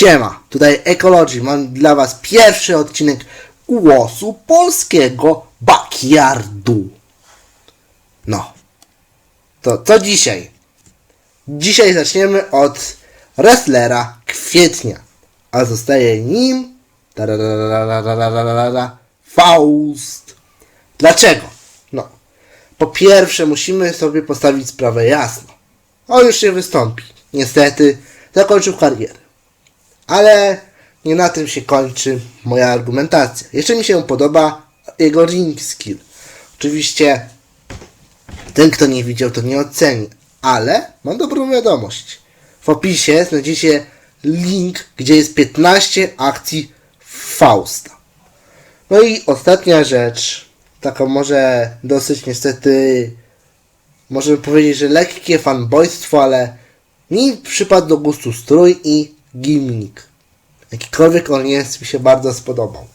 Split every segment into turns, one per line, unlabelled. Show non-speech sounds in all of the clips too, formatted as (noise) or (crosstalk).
Siema, tutaj Ecology. Mam dla Was pierwszy odcinek głosu polskiego backyardu. No. To co dzisiaj? Dzisiaj zaczniemy od wrestlera kwietnia. A zostaje nim Faust. Dlaczego? No. Po pierwsze musimy sobie postawić sprawę jasno. On już nie wystąpi. Niestety zakończył karierę. Ale nie na tym się kończy moja argumentacja. Jeszcze mi się podoba jego ring skill. Oczywiście ten, kto nie widział, to nie oceni. Ale mam dobrą wiadomość. W opisie znajdziecie link, gdzie jest 15 akcji Fausta. No i ostatnia rzecz, taka może dosyć niestety, możemy powiedzieć, że lekkie fanboystwo, ale mi przypadł do gustu strój i gimmick. Jakikolwiek on jest, mi się bardzo spodobał.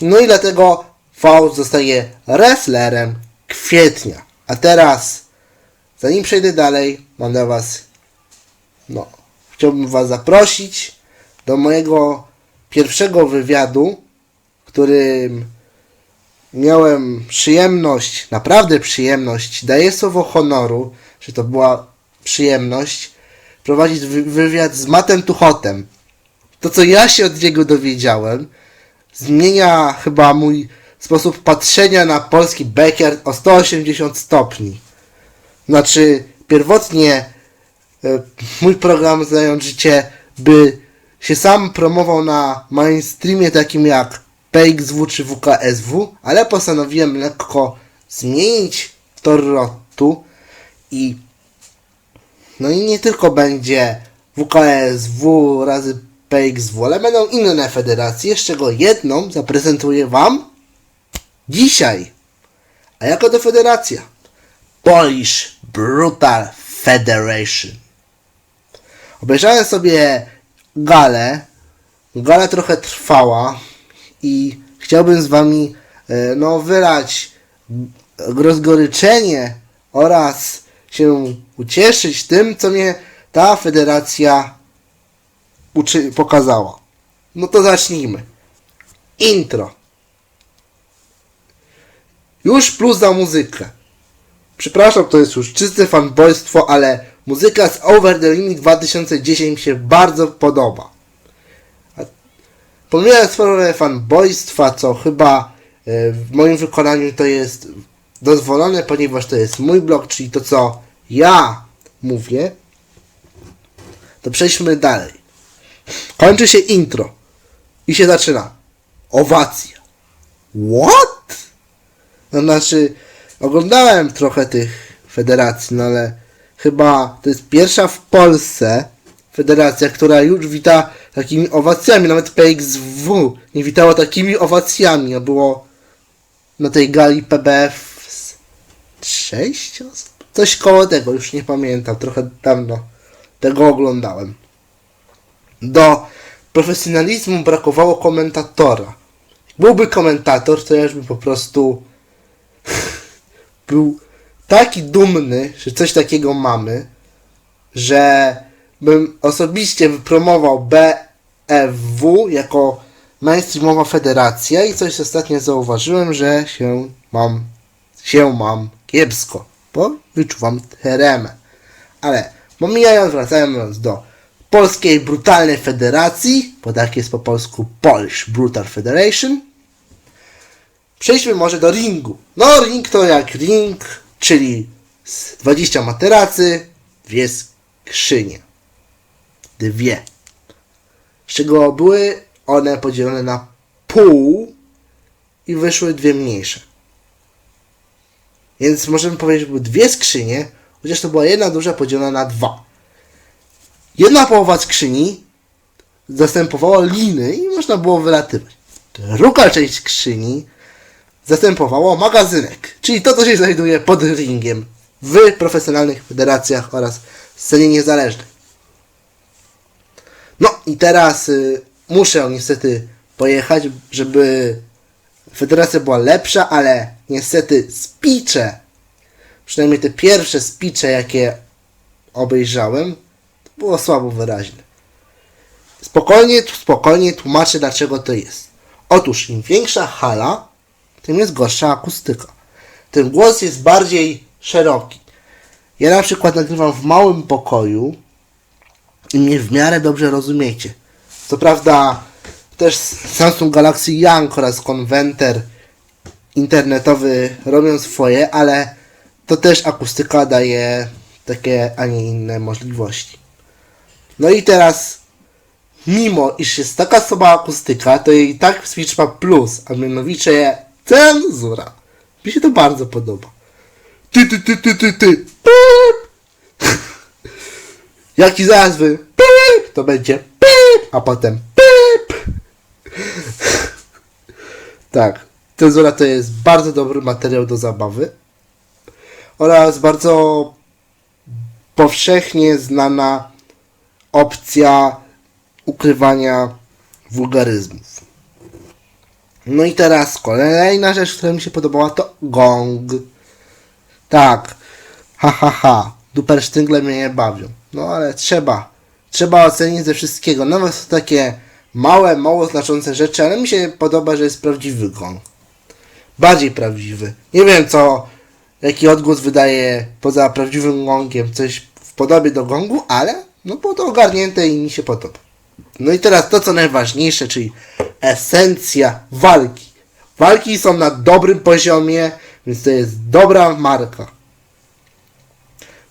No i dlatego Faust zostaje wrestlerem kwietnia. A teraz, zanim przejdę dalej, mam dla Was, no, chciałbym Was zaprosić do mojego pierwszego wywiadu, którym miałem przyjemność, naprawdę przyjemność, daję słowo honoru, że to była przyjemność, prowadzić wy- wywiad z Matem Tuchotem. To, co ja się od niego dowiedziałem, zmienia chyba mój sposób patrzenia na polski backyard o 180 stopni. Znaczy, pierwotnie e, mój program Zająć Życie by się sam promował na mainstreamie takim jak PXW czy WKSW, ale postanowiłem lekko zmienić tor lotu i no i nie tylko będzie WKSW razy PXW, ale będą inne federacje, z czego jedną zaprezentuję Wam dzisiaj. A jaka to federacja? Polish Brutal Federation. Obejrzałem sobie galę. Gala trochę trwała i chciałbym z Wami e, no, wylać rozgoryczenie oraz się ucieszyć tym, co mnie ta federacja uczy, pokazała. No to zacznijmy. Intro. Już plus za muzykę. Przepraszam, to jest już czyste fanboystwo, ale muzyka z Over the Limit 2010 mi się bardzo podoba. Pomijając sprawę fanboystwa, co chyba e, w moim wykonaniu to jest dozwolone, ponieważ to jest mój blog, czyli to co ja mówię, to przejdźmy dalej. Kończy się intro i się zaczyna. Owacja. What? No znaczy, oglądałem trochę tych federacji, no ale chyba to jest pierwsza w Polsce federacja, która już wita takimi owacjami. Nawet PXW nie witała takimi owacjami. A było na tej gali PBF z 6 osób? Coś koło tego, już nie pamiętam. Trochę dawno tego oglądałem. Do profesjonalizmu brakowało komentatora. Byłby komentator, to ja już bym po prostu (laughs) był taki dumny, że coś takiego mamy, że bym osobiście wypromował BFW jako mainstreamowa federacja i coś ostatnio zauważyłem, że się mam, się mam kiepsko, bo wyczuwam tremę. Ale pomijając, wracając do polskiej brutalnej federacji, bo tak jest po polsku Polish Brutal Federation, Przejdźmy może do ringu. No, ring to jak ring, czyli z 20 materacy, dwie skrzynie. Dwie. Z czego były one podzielone na pół i wyszły dwie mniejsze. Więc możemy powiedzieć, że były dwie skrzynie, chociaż to była jedna duża podzielona na dwa. Jedna połowa skrzyni zastępowała liny i można było wylatywać. Druga część skrzyni zastępowało magazynek, czyli to, co się znajduje pod ringiem w profesjonalnych federacjach oraz scenie niezależnej. No i teraz y, muszę niestety pojechać, żeby federacja była lepsza, ale niestety spicze, przynajmniej te pierwsze spicze, jakie obejrzałem, to było słabo wyraźne. Spokojnie, spokojnie tłumaczę, dlaczego to jest. Otóż im większa hala, tym jest gorsza akustyka. Ten głos jest bardziej szeroki. Ja na przykład nagrywam w małym pokoju i mnie w miarę dobrze rozumiecie. Co prawda też Samsung Galaxy Young oraz konwenter internetowy robią swoje, ale to też akustyka daje takie, a nie inne możliwości. No i teraz, mimo iż jest taka słaba akustyka, to i tak Switch ma plus, a mianowicie cenzura. Mi się to bardzo podoba. Ty, ty, ty, ty, ty, ty. (laughs) Jaki zaraz wy pip, to będzie pip, a potem pip. (laughs) Tak, cenzura to jest bardzo dobry materiał do zabawy oraz bardzo powszechnie znana opcja ukrywania wulgaryzmów. No i teraz kolejna rzecz, która mi się podobała, to gong. Tak, ha ha ha, dupersztyngle mnie nie bawią. No ale trzeba, trzeba ocenić ze wszystkiego. Nawet takie małe, mało znaczące rzeczy, ale mi się podoba, że jest prawdziwy gong. Bardziej prawdziwy. Nie wiem co, jaki odgłos wydaje poza prawdziwym gongiem, coś w podobie do gongu, ale no było to ogarnięte i mi się podoba. No i teraz to, co najważniejsze, czyli esencja walki. Walki są na dobrym poziomie, więc to jest dobra marka.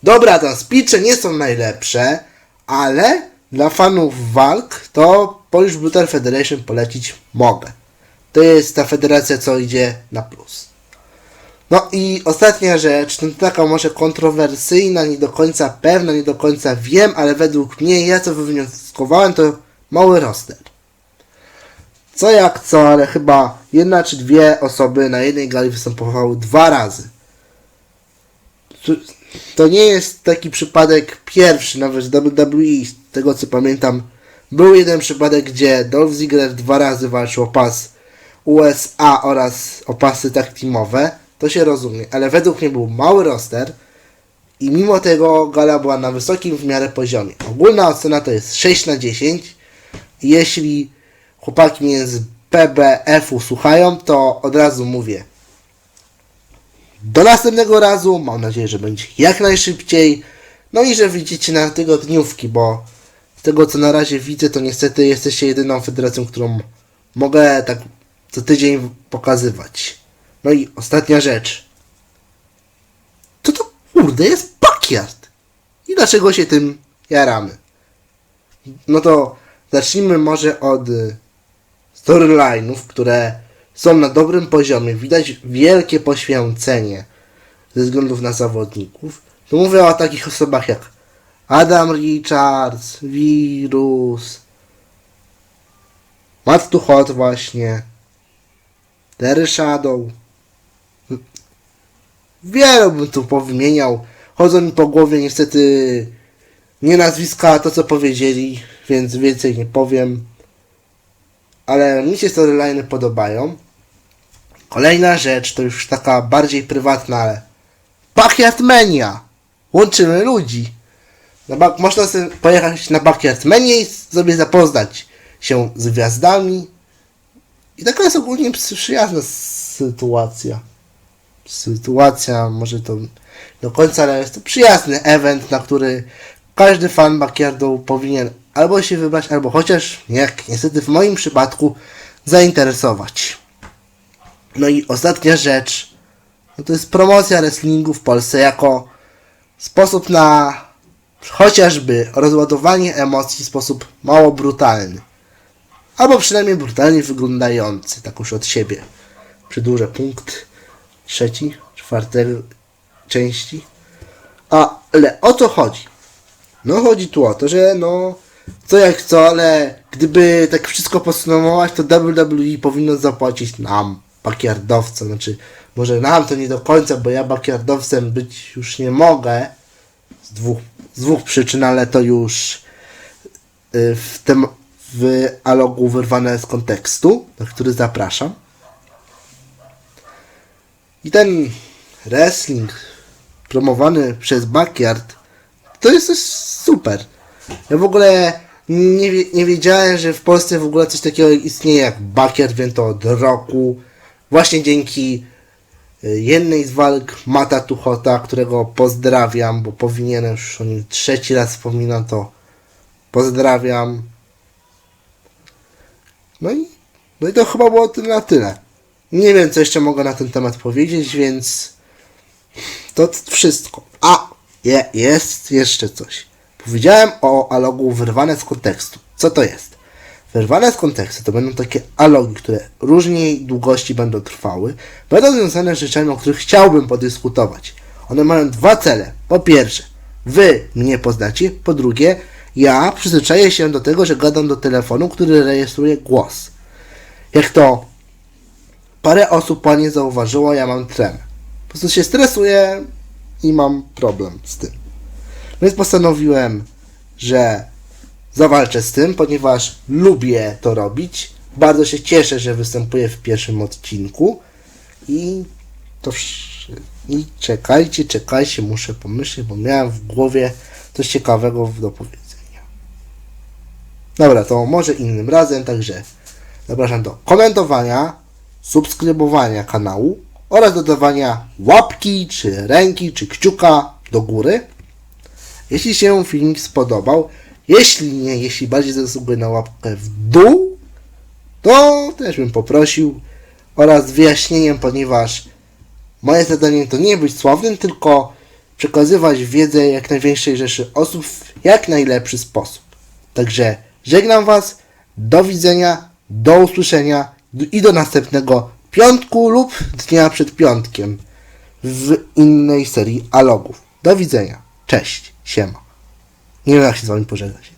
Dobra, tam speeche nie są najlepsze, ale dla fanów walk to Polish Brutal Federation polecić mogę. To jest ta federacja, co idzie na plus. No i ostatnia rzecz, to taka może kontrowersyjna, nie do końca pewna, nie do końca wiem, ale według mnie, ja co wywnioskowałem, to mały roster. Co jak co, ale chyba jedna czy dwie osoby na jednej gali występowały dwa razy. To nie jest taki przypadek pierwszy, nawet z WWE, z tego co pamiętam. Był jeden przypadek, gdzie Dolph Ziggler dwa razy walczył o pas USA oraz o pasy tag teamowe. To się rozumie, ale według mnie był mały roster i mimo tego gala była na wysokim w miarę poziomie. Ogólna ocena to jest 6 na 10. I Jeśli chłopaki mnie z PBF-u słuchają, to od razu mówię. Do następnego razu. Mam nadzieję, że będzie jak najszybciej. No i że widzicie na tygodniówki, bo z tego co na razie widzę, to niestety jesteście jedyną federacją, którą mogę tak co tydzień pokazywać. No i ostatnia rzecz. To to kurde jest backyard. I dlaczego się tym jaramy? No to zacznijmy może od storyline'ów, które są na dobrym poziomie. Widać wielkie poświęcenie ze względów na zawodników. Tu mówię o takich osobach jak Adam Richards, Virus, Matt to Hot właśnie, Terry Shadow. Wiele bym tu powymieniał. Chodzą mi po głowie niestety nie nazwiska, to co powiedzieli, więc więcej nie powiem. Ale mi się storyline podobają. Kolejna rzecz to już taka bardziej prywatna, ale Backyard Mania! Łączymy ludzi. Na można sobie pojechać na Backyard Mania i sobie zapoznać się z gwiazdami. I taka jest ogólnie przy- przyjazna sytuacja. Sytuacja, może to do końca, ale jest to przyjazny event, na który każdy fan Backyardu powinien albo się wybrać, albo chociaż, jak niestety w moim przypadku, zainteresować. No i ostatnia rzecz, no to jest promocja wrestlingu w Polsce jako sposób na chociażby rozładowanie emocji w sposób mało brutalny. Albo przynajmniej brutalnie wyglądający, tak już od siebie. Przedłużę punkt trzeci, czwartej części. Ale o co chodzi? No chodzi tu o to, że no co jak co, ale gdyby tak wszystko podsumować, to WWE powinno zapłacić nam, backyardowcom. Znaczy, może nam to nie do końca, bo ja backyardowcem być już nie mogę z dwóch, z dwóch przyczyn, ale to już y, w tym w alogu wyrwane z kontekstu, na który zapraszam. I ten wrestling promowany przez Backyard to jest coś super. Ja w ogóle Nie, nie wiedziałem, że w Polsce w ogóle coś takiego istnieje jak bakier, wiem to od roku. Właśnie dzięki y, jednej z walk Mata Tuchota, którego pozdrawiam, bo powinienem już o nim trzeci raz wspominam, to pozdrawiam. No i, no i to chyba było na tyle. Nie wiem, co jeszcze mogę na ten temat powiedzieć, więc to wszystko. A, je, jest jeszcze coś. Powiedziałem o alogu wyrwane z kontekstu. Co to jest? Wyrwane z kontekstu to będą takie alogi, które różnej długości będą trwały, będą związane z rzeczami, o których chciałbym podyskutować. One mają dwa cele. Po pierwsze, wy mnie poznacie. Po drugie, ja przyzwyczaję się do tego, że gadam do telefonu, który rejestruje głos. Jak to parę osób panie zauważyło, ja mam tremę. Po prostu się stresuję i mam problem z tym. Więc postanowiłem, że zawalczę z tym, ponieważ lubię to robić. Bardzo się cieszę, że występuję w pierwszym odcinku. I to I czekajcie, czekajcie, muszę pomyśleć, bo miałem w głowie coś ciekawego do powiedzenia. Dobra, to może innym razem, także zapraszam do komentowania, subskrybowania kanału oraz dodawania łapki, czy ręki, czy kciuka do góry. Jeśli się filmik spodobał, jeśli nie, jeśli bardziej zasługuje na łapkę w dół, to też bym poprosił oraz wyjaśnieniem, ponieważ moje zadanie to nie być sławnym, tylko przekazywać wiedzę jak największej rzeszy osób w jak najlepszy sposób. Także żegnam Was, do widzenia, do usłyszenia i do następnego piątku lub dnia przed piątkiem w innej serii alogów. Do widzenia. Cześć. Siema. Nie wiem jak się z Wami pożegnać.